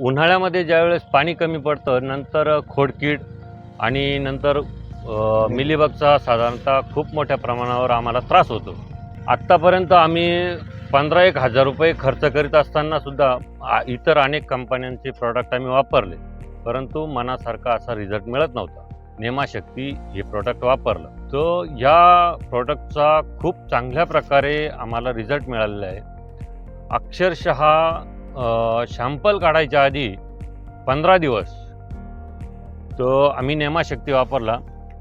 उन्हाळ्यामध्ये ज्यावेळेस पाणी कमी पडतं नंतर खोडकीड आणि नंतर मिलीबगचा साधारणतः खूप मोठ्या प्रमाणावर आम्हाला त्रास होतो. आत्तापर्यंत आम्ही पंधरा एक हजार रुपये खर्च करीत असताना सुद्धा आ- इतर अनेक कंपन्यांचे प्रॉडक्ट आम्ही वापरले. परंतु मनासारखा असा रिझल्ट मिळत नव्हता. नेमाशक्ती हे प्रॉडक्ट वापरलं. तर या प्रॉडक्टचा खूप चांगल्या प्रकारे आम्हाला रिझल्ट मिळालेला आहे. अक्षरशः शॅम्पल काढायच्या आधी पंधरा दिवस. तो आम्ही नेमाशक्ती वापरला.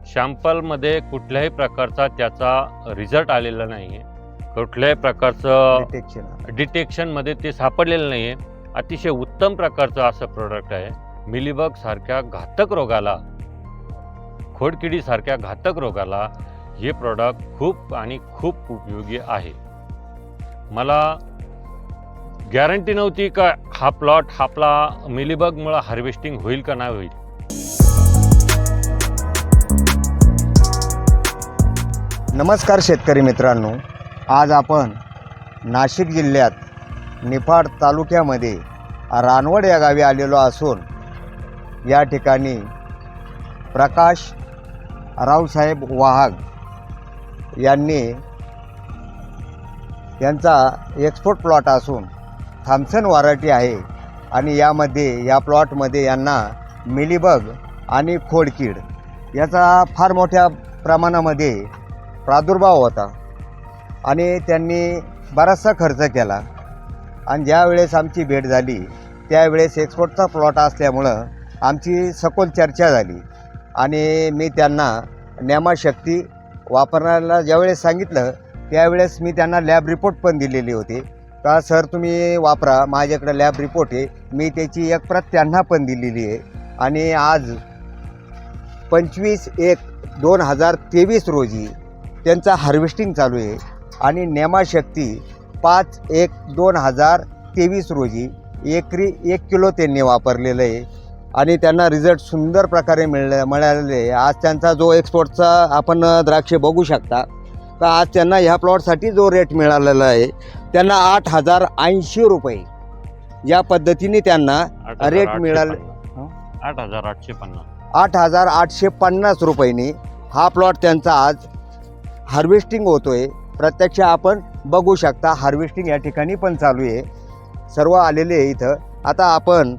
शॅम्पलमध्ये कुठल्याही प्रकारचा त्याचा रिझल्ट आलेला नाही आहे कुठल्याही प्रकारचं डिटेक्शन डिटेक्शनमध्ये ते सापडलेलं नाही आहे अतिशय उत्तम प्रकारचं असं प्रोडक्ट आहे. मिलीबग सारख्या घातक रोगाला खोडकिडीसारख्या घातक रोगाला हे प्रॉडक्ट खूप आणि खूप उपयोगी आहे. मला गॅरंटी नव्हती का हा प्लॉट आपला मिलीबगमुळं हार्वेस्टिंग होईल का नाही होईल? नमस्कार शेतकरी मित्रांनो आज आपण नाशिक जिल्ह्यात निफाड तालुक्यामध्ये रानवड या गावी आलेलो असून या ठिकाणी प्रकाश रावसाहेब वाहाग यांनी यांचा एक्सपोर्ट प्लॉट असून थॉम्सन व्हरायटी आहे. आणि यामध्ये या प्लॉटमध्ये यांना मिलीबग आणि खोडकीड याचा फार मोठ्या प्रमाणामध्ये प्रादुर्भाव होता. आणि त्यांनी बराचसा खर्च केला. आणि ज्यावेळेस आमची भेट झाली त्यावेळेस एक्सपोर्टचा प्लॉट असल्यामुळं आमची सखोल चर्चा झाली. आणि मी त्यांना नेमाशक्ती वापरण्याला ज्यावेळेस सांगितलं त्यावेळेस मी त्यांना लॅब रिपोर्ट पण दिलेली होती. का सर तुम्ही वापरा माझ्याकडे लॅब रिपोर्ट आहे. मी त्याची एक प्रत त्यांना पण दिलेली आहे. आणि आज पंचवीस एक दोन हजार तेवीस रोजी त्यांचा हार्वेस्टिंग चालू आहे. आणि नेमाशक्ती पाच एक दोन हजार तेवीस रोजी एकरी एक किलो त्यांनी वापरलेलं आहे. आणि त्यांना रिझल्ट सुंदर प्रकारे मिळ मिळालेले आहे. आज त्यांचा जो एक्सपोर्टचा आपण द्राक्षे बघू शकता तर आज त्यांना ह्या प्लॉटसाठी जो रेट मिळालेला आहे त्यांना आठ हजार ऐंशी रुपये. या पद्धतीने त्यांना रेट मिळाले-. आठ हजार आठशे पन्नास. आठ हजार आठशे पन्नास रुपयांनी हा प्लॉट त्यांचा आज हार्वेस्टिंग होतो आहे प्रत्यक्ष आपण बघू शकता हार्वेस्टिंग या ठिकाणी पण चालू आहे. सर्व आलेले आहे इथं. आता आपण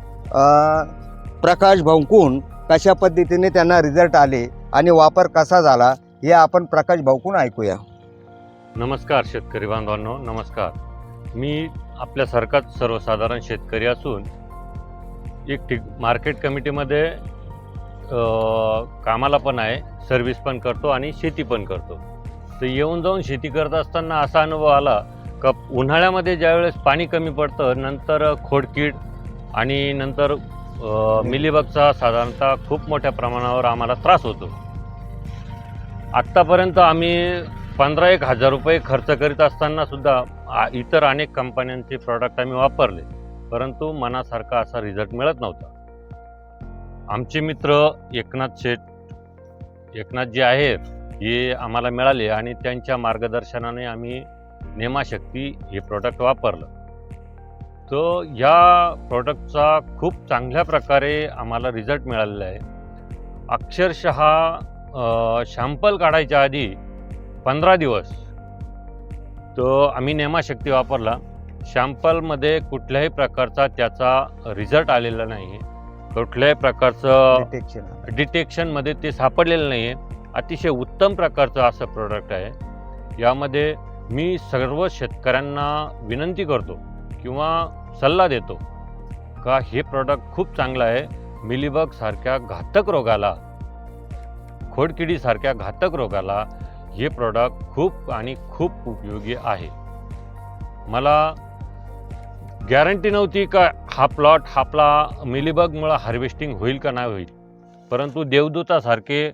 प्रकाश भाऊकून कशा पद्धतीने त्यांना रिझल्ट आले आणि वापर कसा झाला हे आपण प्रकाश भाऊकून ऐकूया. नमस्कार शेतकरी बांधवांनो नमस्कार. मी आपल्यासारखाच सर्वसाधारण शेतकरी असून एक ठिक मार्केट कमिटीमध्ये कामाला पण आहे सर्व्हिस पण करतो आणि शेती पण करतो. तर येऊन जाऊन शेती करत असताना असा अनुभव आला का उन्हाळ्यामध्ये ज्यावेळेस पाणी कमी पडतं नंतर खोडकीड आणि नंतर मिलीबगचा साधारणतः खूप मोठ्या प्रमाणावर आम्हाला त्रास होतो. आत्तापर्यंत आम्ही पंधरा एक हजार रुपये खर्च करीत असताना सुद्धा इतर अनेक कंपन्यांचे प्रॉडक्ट आम्ही वापरले. परंतु मनासारखा असा रिझल्ट मिळत नव्हता. आमचे मित्र एकनाथ शेठ एकनाथ जे आहेत हे आम्हाला मिळाले आणि त्यांच्या मार्गदर्शनाने आम्ही नेमाशक्ती हे प्रॉडक्ट वापरलं. तर या प्रॉडक्टचा खूप चांगल्या प्रकारे आम्हाला रिझल्ट मिळालेला आहे. अक्षरशः शॅम्पल काढायच्या आधी पंधरा दिवस. तो आम्ही नेमाशक्ती वापरला. शॅम्पलमध्ये कुठल्याही प्रकारचा त्याचा रिझल्ट आलेला नाही आहे कुठल्याही प्रकारचं डिटेक्शन डिटेक्शनमध्ये ते सापडलेलं नाही आहे अतिशय उत्तम प्रकारचं असं प्रोडक्ट आहे. यामध्ये मी सर्व शेतकऱ्यांना विनंती करतो किंवा सल्ला देतो का हे प्रॉडक्ट खूप चांगलं आहे. मिलीबग सारख्या घातक रोगाला खोडकिडीसारख्या घातक रोगाला हे प्रॉडक्ट खूप आणि खूप उपयोगी आहे. मला गॅरंटी नव्हती का हा प्लॉट आपला मिलीबगमुळं हार्वेस्टिंग होईल का नाही होईल. परंतु देवदूतासारखे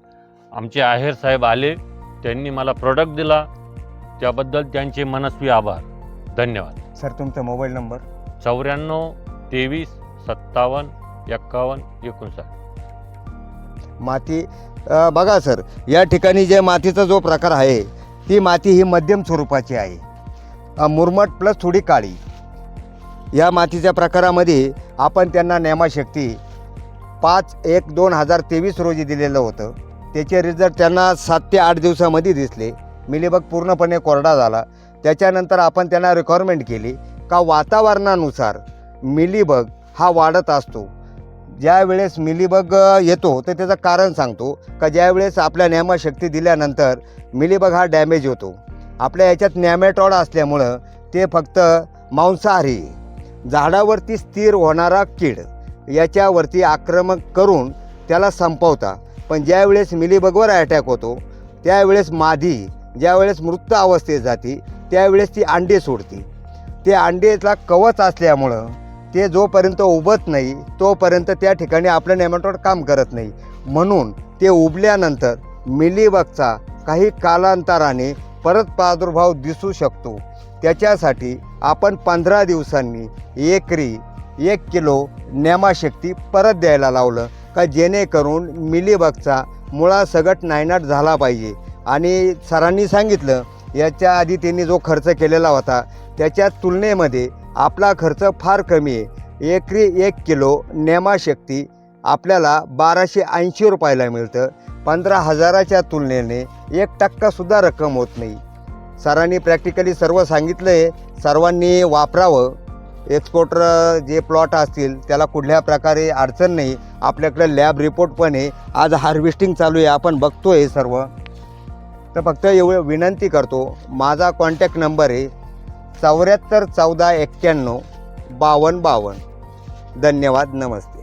आमचे आहेर साहेब आले त्यांनी मला प्रॉडक्ट दिला. त्याबद्दल त्यांचे मनस्वी आभार. धन्यवाद. सर तुमचा मोबाईल नंबर चौऱ्याण्णव तेवीस सत्तावन्न एक्कावन्न एकोणसाठ. माती बघा सर या ठिकाणी जे मातीचा जो प्रकार आहे ती माती ही मध्यम स्वरूपाची आहे. मुरमट प्लस थोडी काळी. या मातीच्या प्रकारामध्ये आपण त्यांना नेमाशक्ती पाच एक दोन हजार तेवीस रोजी दिलेलं होतं. त्याचे रिझल्ट त्यांना सात ते आठ दिवसामध्ये दिसले. मिलीबग पूर्णपणे कोरडा झाला. त्याच्यानंतर आपण त्यांना रिक्वायरमेंट केली का वातावरणानुसार मिलीबग हा वाढत असतो. ज्या वेळेस मिलीबग येतो तर त्याचं कारण सांगतो. का ज्या वेळेस आपल्या नेमाशक्ती दिल्यानंतर मिलीबग हा डॅमेज होतो. आपल्या याच्यात नॅमेटॉड असल्यामुळं ते फक्त मांसाहारी झाडावरती स्थिर होणारा कीड याच्यावरती आक्रमक करून त्याला संपवता. पण ज्यावेळेस मिलीबगवर अटॅक होतो त्यावेळेस मादी ज्यावेळेस मृत अवस्थेत जाते त्यावेळेस ती अंडे सोडते. ते अंडेला कवच असल्यामुळं ते जोपर्यंत उबत नाही तोपर्यंत त्या ठिकाणी आपलं नेमॅटोड काम करत नाही. म्हणून ते उबल्यानंतर मिलीबगचा काही कालांतराने परत प्रादुर्भाव दिसू शकतो. त्याच्यासाठी आपण पंधरा दिवसांनी एकरी एक किलो नेमाशक्ती परत द्यायला लावलं का जेणेकरून मिलीबगचा मुळासगट नायनाट झाला पाहिजे. आणि सरांनी सांगितलं याच्या आधी त्यांनी जो खर्च केलेला होता त्याच्या तुलनेमध्ये आपला खर्च फार कमी आहे. एकरी एक किलो नेमाशक्ती आपल्याला बाराशे ऐंशी रुपयाला मिळतं. पंधरा हजाराच्या तुलनेने एक टक्कासुद्धा रक्कम होत नाही. सरांनी प्रॅक्टिकली सर्व सांगितलं आहे सर्वांनी वापरावं. एक्सपोर्टर जे प्लॉट असतील त्याला कुठल्या प्रकारे अडचण नाही. आपल्याकडे लॅब रिपोर्ट पण आहे. आज हार्वेस्टिंग चालू आहे. आपण बघतो आहे सर्व. तर फक्त एवढं विनंती करतो. माझा कॉन्टॅक्ट नंबर आहे. चौऱ्याहत्तर चौदा एक्क्याण्णव बावन्न बावन्न. धन्यवाद नमस्ते.